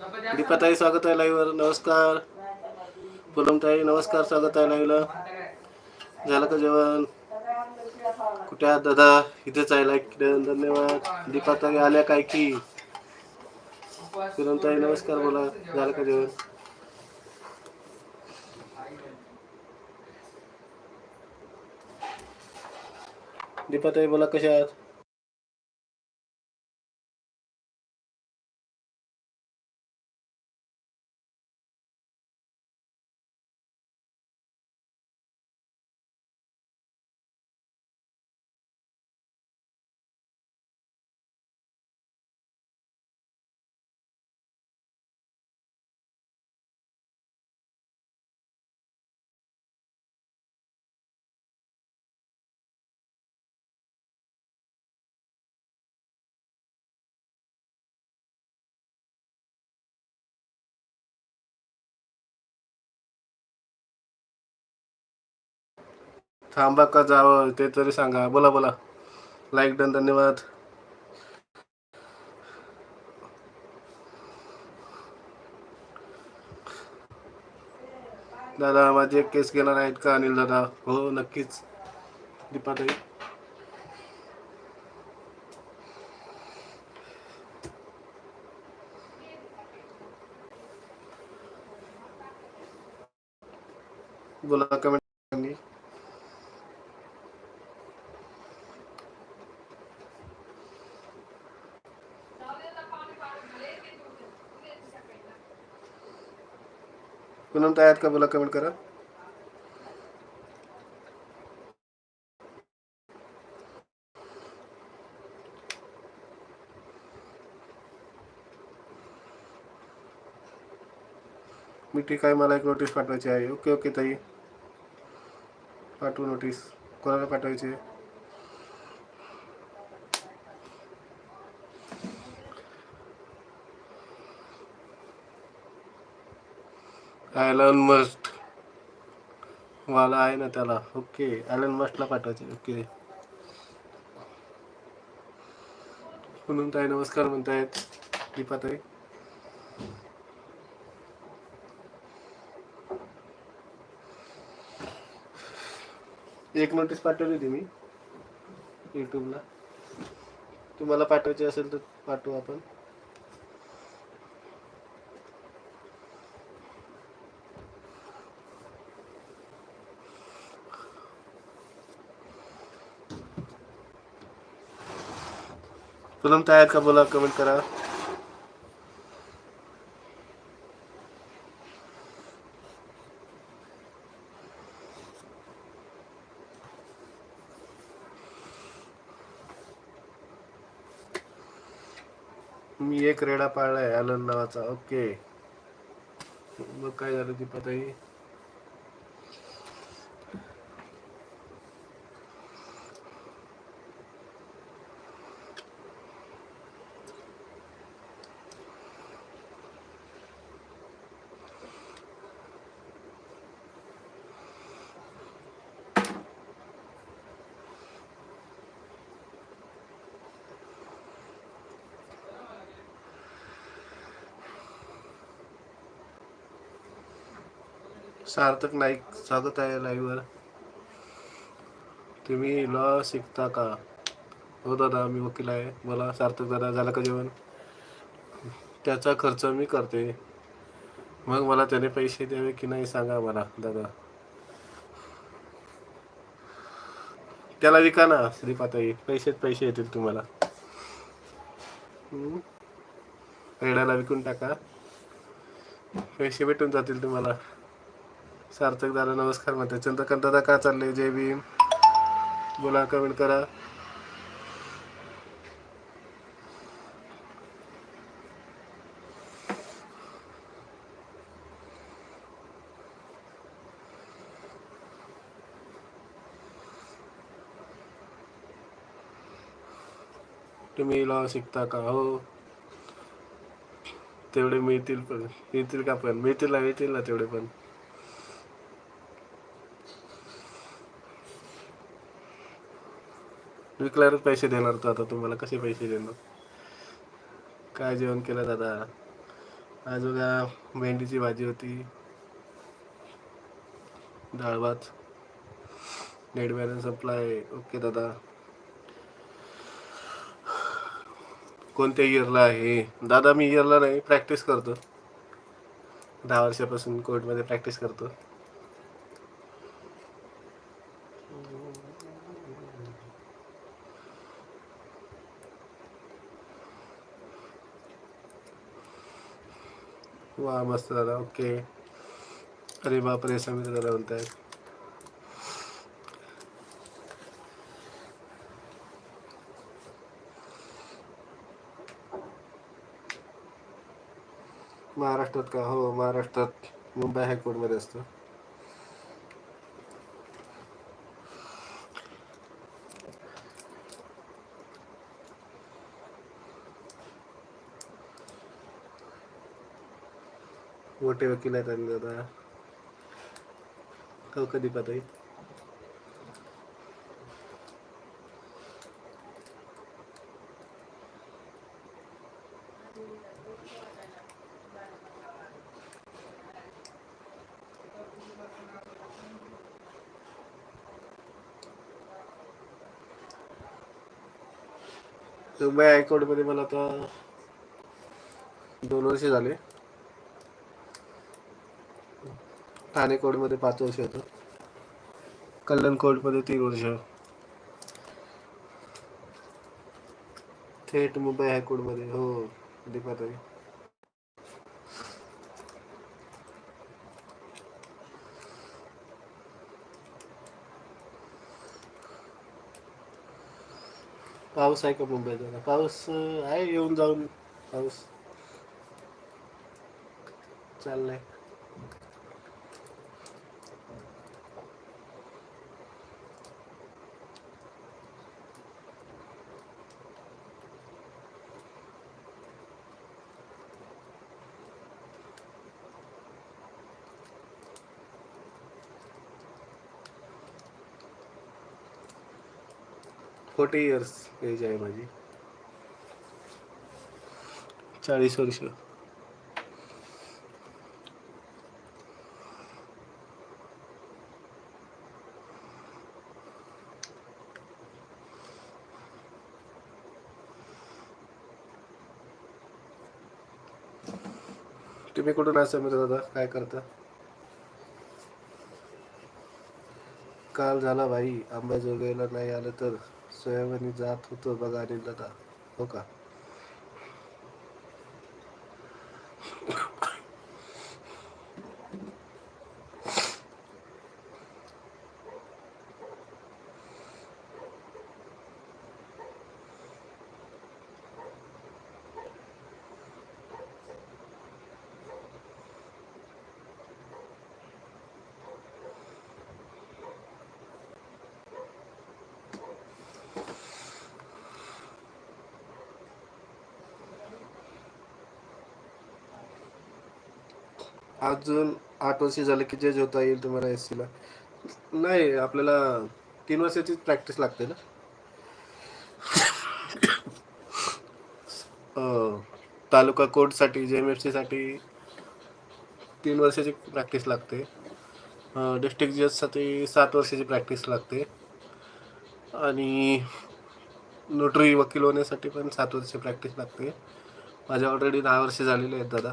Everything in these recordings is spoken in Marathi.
दीपाताई स्वागत आहे लाईव्हवर नमस्कार. पूनमताई नमस्कार स्वागत आहे लाईव्हला झालं का जेवण? कुठे आहात दादा? इथेच आहे लाईक धन्यवाद. दीपाताई आल्या काय की? पूनमताई नमस्कार बोला. झालं का जेवण? दीपाताई बोला कशा आहात? थांबा का जावं ते तरी सांगा. बोला बोला. लाईक डन धन्यवाद. दादा माझे केस घेणार आहेत का अनिल दादा? हो नक्कीच. दीपाताई. बोला कमेंट पूनम आहेत का बोला कमेंट करा. मी ठीक आहे मला एक नोटीस पाठवायची आहे. ओके ओके ताई. पाठवू नोटीस कोणाला पाठवायची आहे? ॲलन मस्ट वाला आहे ना त्याला. ओके ॲलन मस्टला पाठवायचे. ओके म्हणून ताई नमस्कार म्हणतायत. दीपाताई एक नोटीस पाठवली होती मी. यूट्यूबला तुम्हाला पाठवायची असेल तर पाठवू आपण. पूनम काय आहेत का बोला कमेंट करा. मी एक रेडा पाळलाय ॲलन नावाचा. ओके मग काय झालं ती दीपाताई? सार्थक नाईक स्वागत आहे लाईव्हवर तुम्ही लॉ शिकता का? हो दादा मी वकील आहे. मला सार्थक दादा झालं का जेवण? त्याचा खर्च मी करते. मग मला त्याने पैसे द्यावे की नाही सांगा मला दादा. त्याला विका ना श्रीपाताई. पैसेच पैसे येतील तुम्हाला. हम्म? विकून टाका. पैसे भेटून जातील तुम्हाला. सार्थक दादा नमस्कार म्हणते. चंद्रकांत दादा का चाललंय जय भीम. बोला कमेंट करा. तुम्ही लॉ शिकता का? हो. तेवढे मिळतील पण. मिळतील का पण? मिळतील ना मिळतील ना तेवढे पण. विकल्यावरच पैसे देणार तो आता. तुम्हाला कसे पैसे देणार? काय जेवण केलं दादा? आज बघा भेंडीची भाजी होती. डाळ भात. नेट बॅलन्स सप्लाय ओके दादा. कोणत्या इयरला आहे? दादा मी इयरला नाही प्रॅक्टिस करतो. दहा वर्षापासून कोर्टमध्ये प्रॅक्टिस करतो. वा मस्त दादा ओके अरे बापरे समीर दादा म्हणताय महाराष्ट्रात का? हो महाराष्ट्रात मुंबई हायकोर्टमध्ये असतो. मोठे वकील आहेत आणि दादा हो कधी पाहताय मुंबई हायकोर्टमध्ये मला आता दोन वर्ष झाले. ठाणे कोर्टमध्ये पाच वर्ष होतं. कल्याण कोर्टमध्ये तीन वर्ष. थेट मुंबई हायकोर्टमध्ये हो कधी पाऊस आहे का मुंबईत पाऊस आहे येऊन जाऊन पाऊस. चाललाय. फोर्टी इयर्स एज आहे माझी. चाळीस वर्ष. तुम्ही कुठून असं मित्र दादा? काय करता? काल झाला भाई. आंबाजोगाईला नाही आलं तर स्वयंनी जात होतो बघा अनिल दादा हो का? अजून आठ वर्ष झाले की जज होता येईल तुम्हाला एस सीला नाही आपल्याला तीन वर्षाचीच प्रॅक्टिस लागते ना. तालुका कोर्टसाठी जे एम एफ सीसाठी तीन वर्षाची प्रॅक्टिस लागते. डिस्ट्रिक्ट जजसाठी सात वर्षाची प्रॅक्टिस लागते. आणि नोटरी वकील होण्यासाठी पण सात वर्ष प्रॅक्टिस लागते. माझ्या ऑलरेडी दहा वर्ष झालेले आहेत दादा.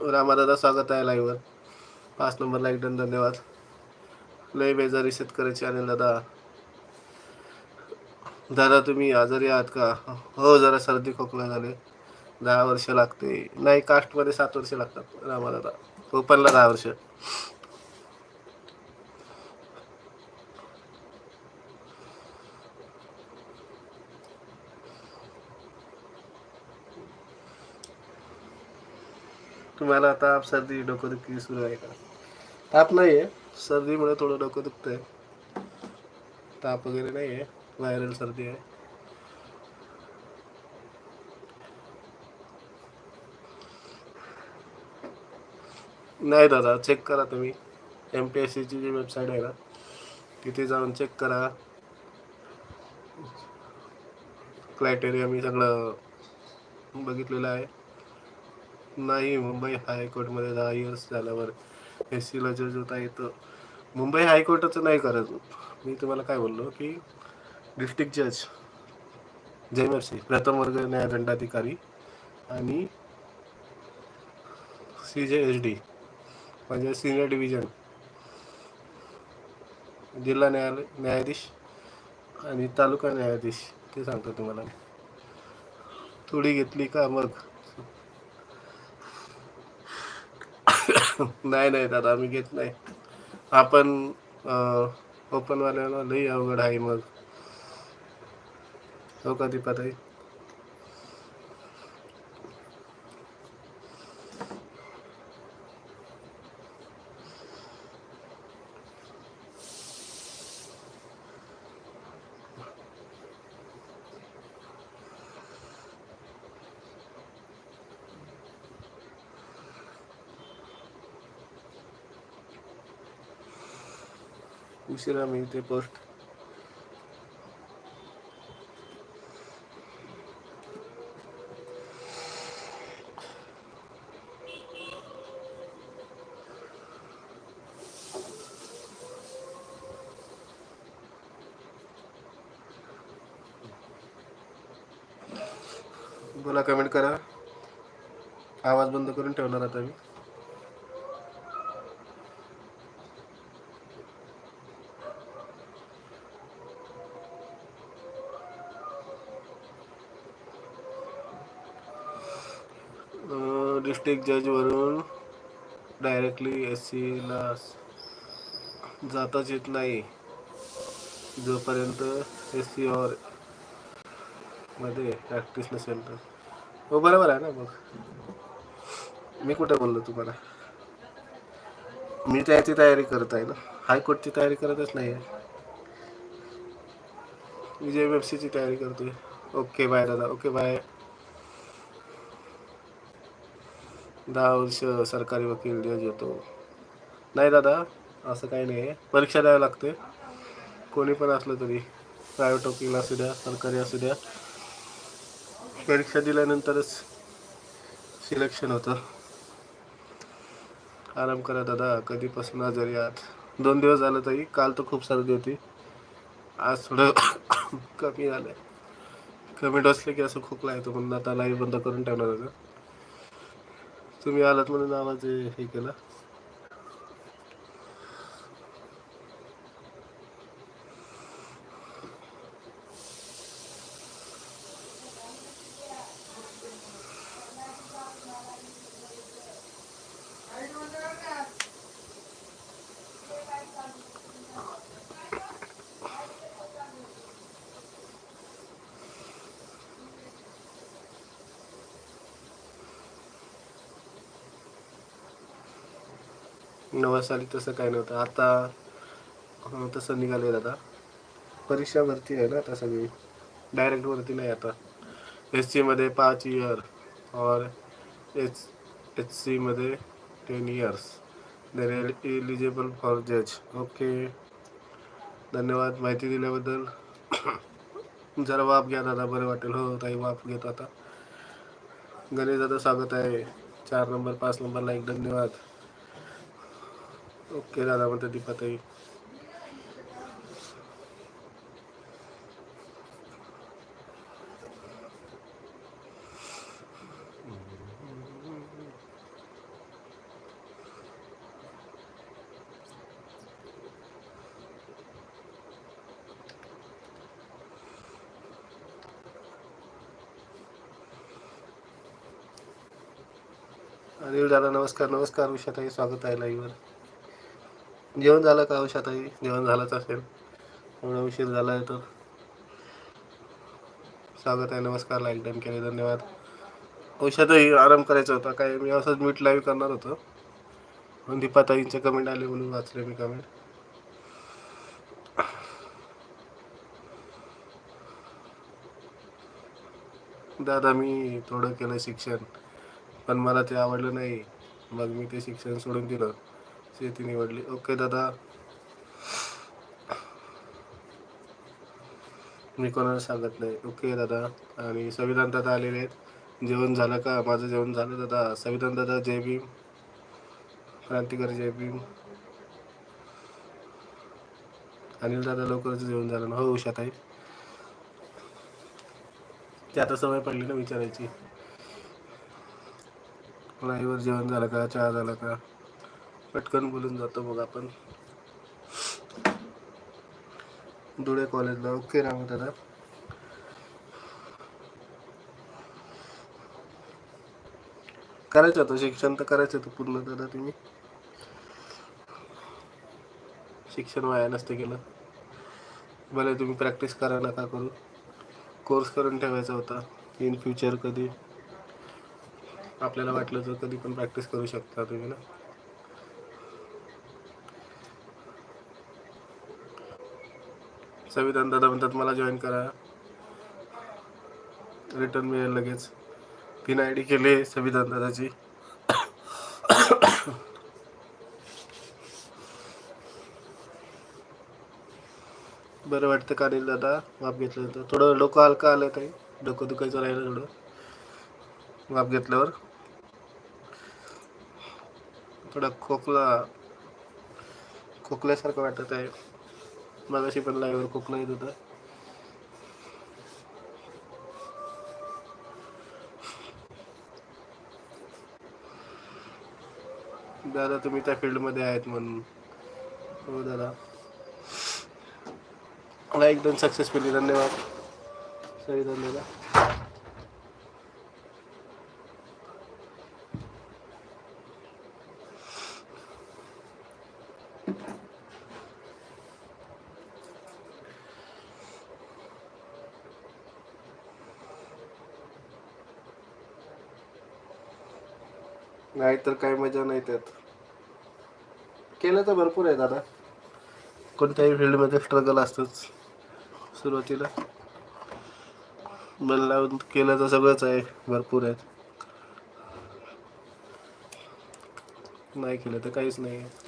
रामादादा स्वागत आहे लाईव्हवर पाच नंबरला एकदम धन्यवाद. लय बेजारी शेतकऱ्याची आणि दादा. दादा तुम्ही आजारी आहात का? हो जरा सर्दी खोकला झाले. दहा वर्ष लागते. नाही कास्टमध्ये सात वर्ष लागतात रामादादा. हो, ओपनला दहा वर्ष. तुम्हाला आता सर्दी डोकंदुखी सुरू आहे का? ताप नाही आहे सर्दीमुळे थोडं डोकं दुखतंय. ताप वगैरे नाही आहे व्हायरल सर्दी आहे. नाही दादा चेक करा तुम्ही. एम पी एस सीची जी वेबसाईट आहे ना तिथे जाऊन चेक करा. क्रायटेरिया मी सगळं बघितलेलं आहे. नाही मुंबई हायकोर्टमध्ये दहा इयर्स झाल्यावर एस सीला जज होता येतं मुंबई हायकोर्टाचं नाही करत. मी तुम्हाला काय बोललो की डिस्ट्रिक्ट जज जे एम एफ सी प्रथम वर्ग न्यायदंडाधिकारी आणि सी जे एच डी म्हणजे सिनियर डिव्हिजन जिल्हा न्यायालय न्यायाधीश आणि तालुका न्यायाधीश ते सांगतो तुम्हाला. थोडी घेतली का मग? नाही नाही दादा आम्ही घेत नाही. आपण ओपनवाल्याला लई अवघड आहे मग. हो का दीपाताई? उशिरा मिळते पोस्ट बोला कमेंट करा. आवाज बंद करून ठेवणार आता मी. डिस्ट्रिक्ट जजवरून डायरेक्टली एस सीला जाताच येत नाही. जोपर्यंत एस सी औरमध्ये प्रॅक्टिस नसेल तर. हो बरोबर आहे ना मग. मी कुठे बोललो तुम्हाला? मी त्याची तयारी करत आहे ना. हायकोर्टची तयारी करतच नाही आहे. मी जे एम एफ सीची तयारी करतोय. ओके बाय दादा. Okay bye. दहा वर्ष सरकारी वकील जज येतो. नाही दादा असं काही नाही. आहे परीक्षा द्यावी लागते. कोणी पण असलं तरी. प्रायव्हेट वकील असू द्या सरकारी असू द्या. परीक्षा दिल्यानंतरच सिलेक्शन होतं. आराम करा दादा कधीपासून आजारी आहात? दोन दिवस झालं तरी. काल तर खूप सर्दी होती. आज थोडं कमी झालं कमी डसले की असं खोकला येतो म्हणून आता लाईव्ह बंद करून ठेवणार होतं तुम्ही आलात म्हणून आवाज हे केला. साली तसं काय नव्हतं. आता तसं निघाले आता. परीक्षा भरती आहे ना आता सगळी. डायरेक्ट भरती नाही आता. एस सीमध्ये पाच इयर और एच एच सीमध्ये ten years there eligible for जज ओके धन्यवाद माहिती दिल्याबद्दल. जरा वाफ घ्या दादा बरं वाटेल. हो ताई वाफ घेत आता. गणेश दादा स्वागत आहे. चार नंबर पाच नंबरला एक धन्यवाद. ओके दादा म्हणते दीपाताई अनिल दादा नमस्कार नमस्कार उषाताई स्वागत आहे लाईव्हवर जेवण झालं का उषाताई जेवण झालंच असेल. एवढा उशीर झाला आहे तर. स्वागत आहे नमस्कार लाईक डन केले धन्यवाद. औषधही आराम करायचा होता. काय मी असंच मीट लाईव्ह करणार होतो. पण दीपाताईंचे कमेंट आले म्हणून वाचले मी कमेंट दादा मी थोडं केलं शिक्षण. पण मला ते आवडलं नाही. मग मी ते शिक्षण सोडून दिलं. शेती निवडली. ओके दादा. मी कोणाला सांगत नाही. ओके दादा. आणि संविधान दादा आलेले आहेत. जेवण झालं का? माझं जेवण झालं दादा. संविधान दादा जय भीम. क्रांतिकारी जय भीम. अनिल दादा लवकरच जेवण झालं ना? हो उषात आहे ते आता सवय पडली ना विचारायची. लाईव्हवर जेवण झालं का? चहा झाला का? पटकन बोलून जातो मग आपण. धुळे कॉलेजला ओके राम दादा. करायचं होतं शिक्षण तर करायचं होतं पूर्ण दादा तुम्ही. शिक्षण वाया नसतं केलं भले तुम्ही प्रॅक्टिस करा नका करू. कोर्स करून ठेवायचा होता. इन फ्युचर कधी? आपल्याला वाटलं तर कधी पण प्रॅक्टिस करू शकता तुम्ही ना. संविधान दादा म्हणतात मला जॉईन करा. रिटर्न मिळेल लगेच. पिन आय डी केले संविधान दादाची. बरं वाटतं का अनिल दादा. माप घेतलं तर थोडं डोकं हलकं आलं काही. डोकं दुखायचं राहिलं थोडं. माप घेतल्यावर. थोडा खोकला खोकल्यासारखं वाटत आहे. मगाशी पण लाईव्हवर खोकला येत होता. दादा तुम्ही त्या फील्डमध्ये आहेत म्हणून. हो दादा. मला एकदम सक्सेसफुली धन्यवाद. सही धन्यवाद नाही तर काही मजा नाही त्यात. केलं तर भरपूर आहे दादा. कोणत्याही फील्डमध्ये स्ट्रगल असतंच. सुरुवातीला. मन लावून केलं तर सगळंच आहे. भरपूर आहे. नाही केलं तर काहीच नाही आहे.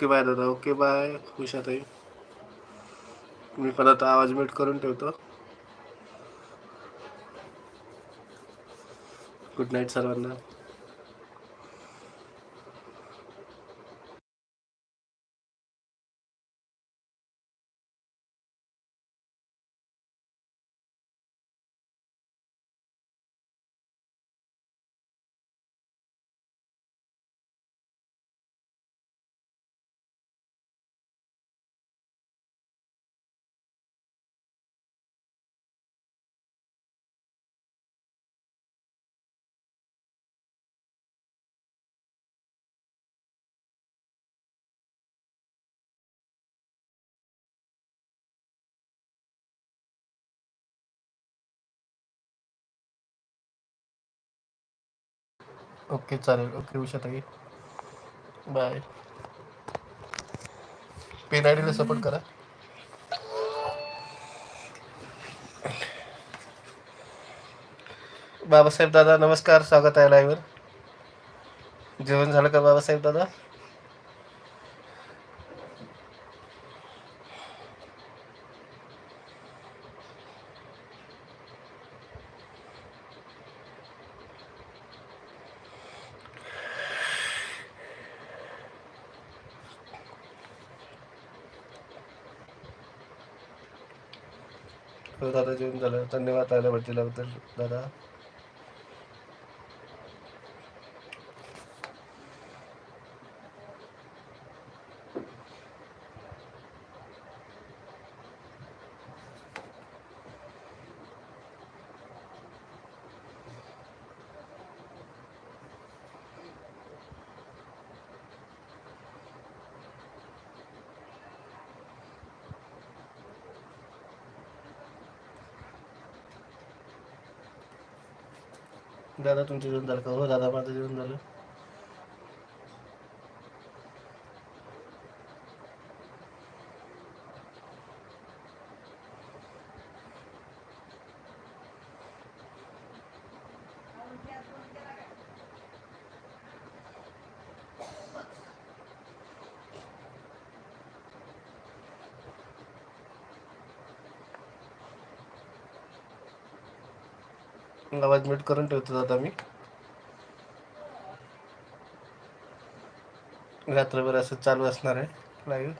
ओके बाय दादा. Okay bye. उषाताई मी पण आता आवाज मीट करून ठेवतो. गुड नाईट सर्वांना. ओके चालेल. ओके उषाताई. बाय पेन आय डीला सपोर्ट करा. बाबासाहेब दादा नमस्कार. स्वागत आहे लाईव्हवर जेवण झालं का बाबासाहेब दादा हो दादा जेवण झालं धन्यवाद आल्या दिल्याबद्दल दादा दादा तुमचं जेवण झालं का? हो दादा माझं जेवण झालं. आवाज म्यूट करून ठेवतो आता मी. रात्रभर असं चालू असणार आहे लाईव्ह